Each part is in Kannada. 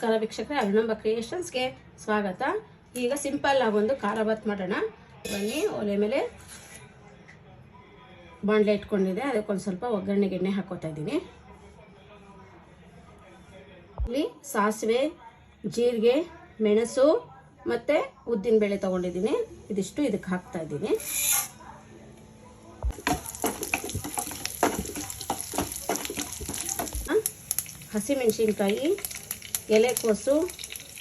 ನಮಸ್ಕಾರ ವೀಕ್ಷಕರೇ ಅರುಣಂಬ ಕ್ರಿಯೇಷನ್ಸ್ಗೆ ಸ್ವಾಗತ. ಈಗ ಸಿಂಪಲ್ ಆಗೊಂದು ಖಾರ ಬಾತ್ ಮಾಡೋಣ. ಬನ್ನಿ, ಒಲೆ ಮೇಲೆ ಬಾಣಲೆ ಇಟ್ಕೊಂಡಿದೆ. ಅದಕ್ಕೊಂದು ಸ್ವಲ್ಪ ಒಗ್ಗರಣೆಗೆ ಎಣ್ಣೆ ಹಾಕೋತಾ ಇದ್ದೀನಿ. ಇಲ್ಲಿ ಸಾಸಿವೆ, ಜೀರಿಗೆ, ಮೆಣಸು ಮತ್ತು ಉದ್ದಿನಬೇಳೆ ತೊಗೊಂಡಿದ್ದೀನಿ. ಇದಿಷ್ಟು ಇದಕ್ಕೆ ಹಾಕ್ತಾ ಇದ್ದೀನಿ. ಹಸಿಮೆಣಸಿನ್ಕಾಯಿ ಎಲೆಕೋಸು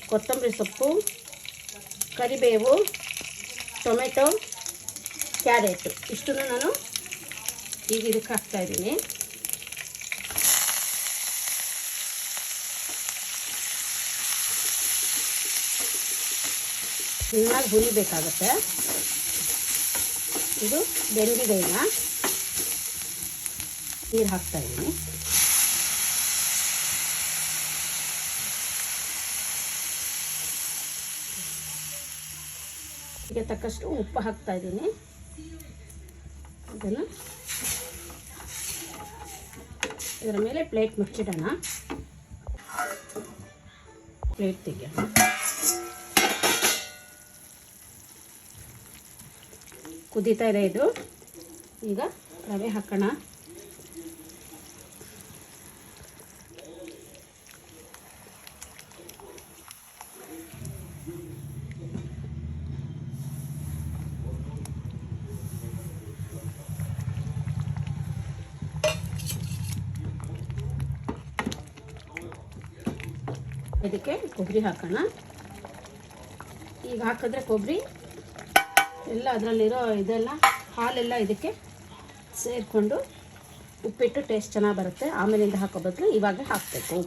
ಕೊತ್ತಂಬರಿ ಸೊಪ್ಪು, ಕರಿಬೇವು, ಟೊಮೆಟೊ, ಕ್ಯಾರೆಟು. ಇಷ್ಟನ್ನು ನಾನು ಈಗ ಇದಕ್ಕೆ ಹಾಕ್ತಾ ಇದ್ದೀನಿ. ಚೆನ್ನಾಗಿ ಹುರಿಬೇಕಾಗತ್ತೆ ಇದು ಬೆಂದಿದೆ ಈಗ. ನೀರು ಹಾಕ್ತಾ ಇದಕ್ಕೆ ತಕ್ಕಷ್ಟು ಉಪ್ಪು ಹಾಕ್ತಾ ಇದ್ದೀನಿ. ಇದನ್ನು ಇದರ ಮೇಲೆ ಪ್ಲೇಟ್ ಮುಚ್ಚಿಡೋಣ. ಪ್ಲೇಟ್ ತೆಗೆಯೋಣ. ಕುದೀತಾ ಇದೆ ಇದು. ಈಗ ರವೆ ಹಾಕೋಣ. ಇದಕ್ಕೆ ಕೊಬ್ಬರಿ ಹಾಕೋಣ. ಈಗ ಹಾಕಿದ್ರೆ ಕೊಬ್ಬರಿ, ಎಲ್ಲ ಅದರಲ್ಲಿರೋ ಇದೆಲ್ಲ, ಹಾಲೆಲ್ಲ ಇದಕ್ಕೆ ಸೇರಿಕೊಂಡು ಉಪ್ಪಿಟ್ಟು ಟೇಸ್ಟ್ ಚೆನ್ನಾಗಿ ಬರುತ್ತೆ. ಆಮೇಲಿಂದ ಹಾಕೋ ಬದಲು ಇವಾಗ ಹಾಕಬೇಕು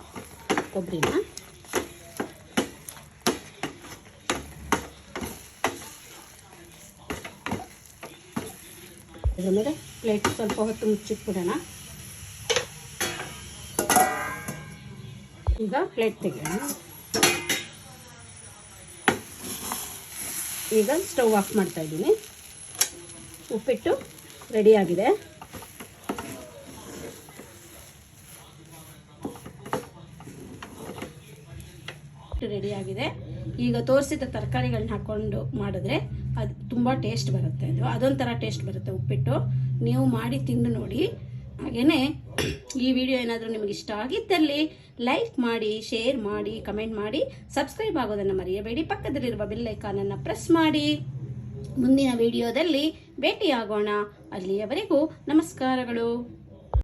ಕೊಬ್ಬರಿನ. ಇದ್ರ ಮೇಲೆ ಪ್ಲೇಟ್ ಸ್ವಲ್ಪ ಹೊತ್ತು ಮುಚ್ಚಿಟ್ಬಿಡೋಣ. ಈಗ ಪ್ಲೇಟ್ ತೆಗೆಯೋಣ. ಈಗ ಸ್ಟವ್ ಆಫ್ ಮಾಡ್ತಾ ಇದ್ದೀನಿ. ಉಪ್ಪಿಟ್ಟು ರೆಡಿಯಾಗಿದೆ ರೆಡಿಯಾಗಿದೆ ಈಗ ತೋರಿಸಿದ ತರಕಾರಿಗಳನ್ನ ಹಾಕ್ಕೊಂಡು ಮಾಡಿದ್ರೆ ಅದು ತುಂಬ ಟೇಸ್ಟ್ ಬರುತ್ತೆ ಅದು ಅದೊಂಥರ ಟೇಸ್ಟ್ ಬರುತ್ತೆ ಉಪ್ಪಿಟ್ಟು. ನೀವು ಮಾಡಿ ತಿಂದು ನೋಡಿ. ಹಾಗೆಯೇ ಈ ವಿಡಿಯೋ ಏನಾದರೂ ನಿಮಗೆ ಇಷ್ಟ ಆಗಿದ್ದಲ್ಲಿ ಲೈಕ್ ಮಾಡಿ ಶೇರ್ ಮಾಡಿ ಕಮೆಂಟ್ ಮಾಡಿ ಸಬ್ಸ್ಕ್ರೈಬ್ ಆಗೋದನ್ನು ಮರೆಯಬೇಡಿ. ಪಕ್ಕದಲ್ಲಿರುವ ಬೆಲ್ ಐಕಾನನ್ನು ಪ್ರೆಸ್ ಮಾಡಿ. ಮುಂದಿನ ವಿಡಿಯೋದಲ್ಲಿ ಭೇಟಿಯಾಗೋಣ. ಅಲ್ಲಿಯವರೆಗೂ ನಮಸ್ಕಾರಗಳು.